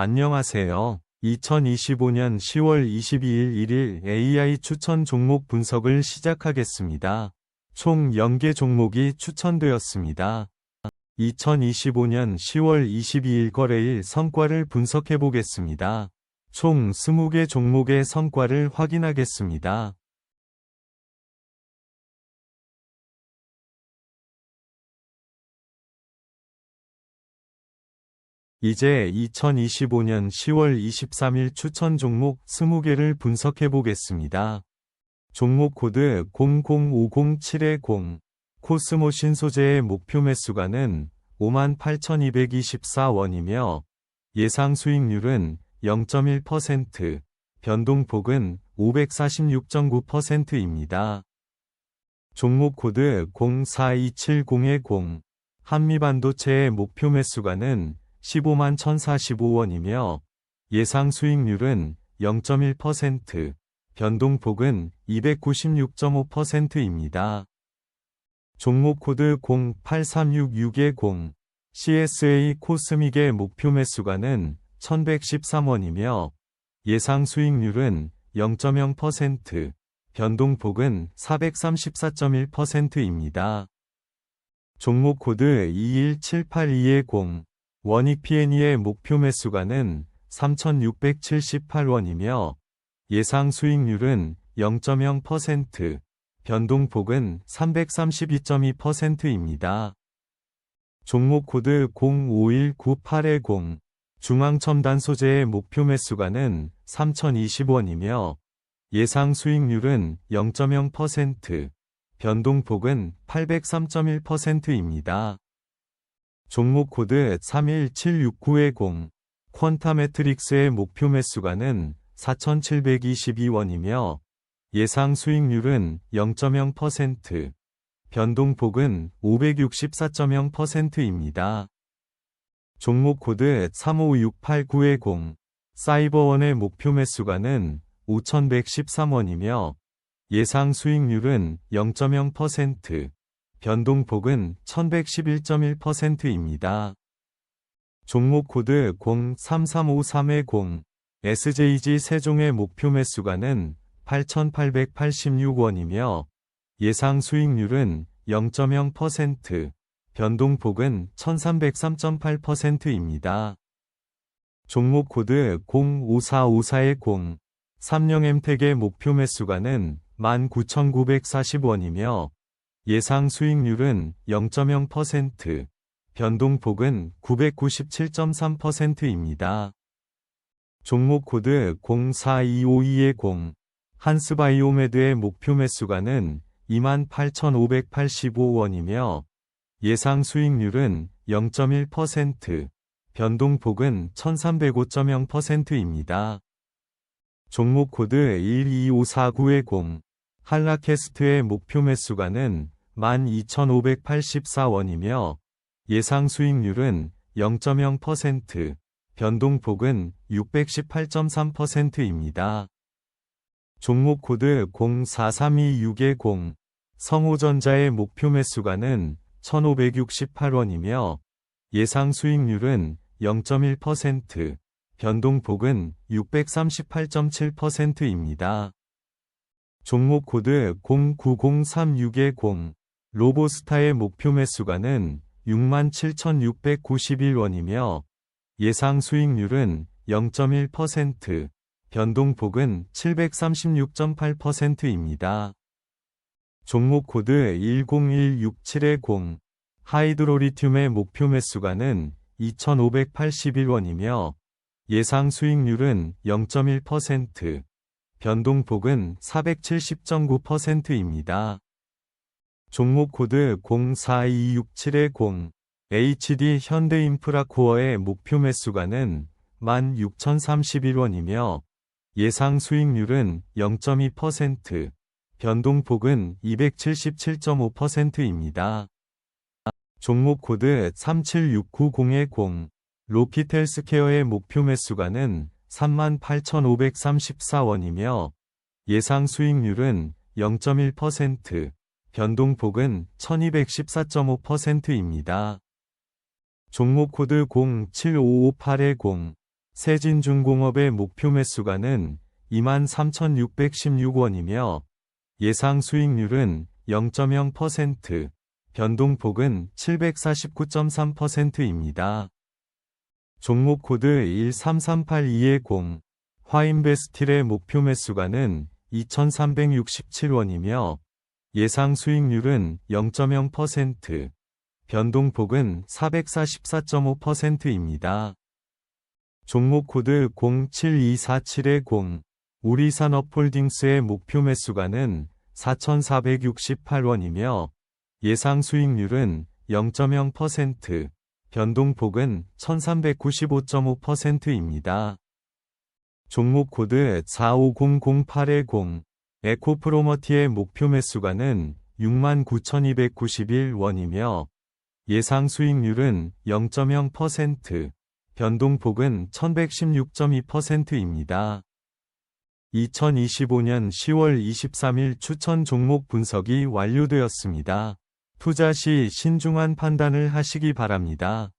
안녕하세요. 2025년 10월 22일 1일 AI 추천 종목 분석을 시작하겠습니다. 총 0개 종목이 추천되었습니다. 2025년 10월 22일 거래일 성과를 분석해 보겠습니다. 총 20개 종목의 성과를 확인하겠습니다. 이제 2025년 10월 23일 추천 종목 20개를 분석해 보겠습니다. 종목 코드 00507-0 코스모 신소재의 목표 매수가는 58,224원이며 예상 수익률은 0.1%, 변동폭은 546.9%입니다. 종목 코드 04270-0 한미반도체의 목표 매수가는 15만 1045원이며 예상 수익률은 0.1%, 변동폭은 296.5%입니다. 종목 코드 083660 CSA 코스믹의 목표 매수가는 1113원이며 예상 수익률은 0.0%, 변동폭은 434.1%입니다. 종목 코드 21782-0 원익 P&E의 목표 매수가는 3,678원이며 예상 수익률은 0.0%, 변동폭은 332.2%입니다. 종목 코드 051980 중앙첨단 소재의 목표 매수가는 3,020원이며 예상 수익률은 0.0%, 변동폭은 803.1%입니다. 종목 코드 317690 퀀타 매트릭스의 목표 매수가는 4,722원이며 예상 수익률은 0.0%, 변동폭은 564.0%입니다. 종목 코드 356890 사이버원의 목표 매수가는 5,113원이며 예상 수익률은 0.0%, 변동폭은 1111.1%입니다. 종목 코드 033530 SJG 세종의 목표 매수가는 8,886원이며 예상 수익률은 0.0%, 변동폭은 1303.8%입니다. 종목 코드 054540 삼령엠텍의 목표 매수가는 19,940원이며 예상 수익률은 0.0%, 변동폭은 997.3%입니다. 종목 코드 042520 한스바이오메드의 목표 매수가는 28,585원이며 예상 수익률은 0.1%, 변동폭은 1305.0%입니다. 종목 코드 125490 한라캐스트의 목표 매수가는 12,584원이며 예상 수익률은 0.0%, 변동폭은 618.3%입니다. 종목 코드 043260 성호전자의 목표 매수가는 1,568원이며 예상 수익률은 0.1%, 변동폭은 638.7%입니다. 종목 코드 090360 로보스타의 목표 매수가는 67,691원이며 예상 수익률은 0.1%, 변동폭은 736.8%입니다. 종목 코드 101670 하이드로리튬의 목표 매수가는 2,581원이며 예상 수익률은 0.1%, 변동폭은 470.9%입니다. 종목 코드 042670 HD 현대인프라코어의 목표 매수가는 16,031원이며 예상 수익률은 0.2%, 변동폭은 277.5%입니다. 종목 코드 376900 로피텔스케어의 목표 매수가는 38,534원이며 예상 수익률은 0.1%, 변동폭은 1214.5%입니다. 종목 코드 075580 세진중공업의 목표 매수가는 23,616원이며 예상 수익률은 0.0%, 변동폭은 749.3%입니다. 종목 코드 133820, 화인베스틸의 목표 매수가는 2,367원이며 예상 수익률은 0.0%, 변동폭은 444.5%입니다. 종목 코드 072470, 우리 산업홀딩스의 목표 매수가는 4,468원이며 예상 수익률은 0.0%, 변동폭은 1395.5%입니다. 종목 코드 4500810, 에코프로머티의 목표 매수가는 69,291원이며 예상 수익률은 0.0%, 변동폭은 1116.2%입니다. 2025년 10월 23일 추천 종목 분석이 완료되었습니다. 투자 시 신중한 판단을 하시기 바랍니다.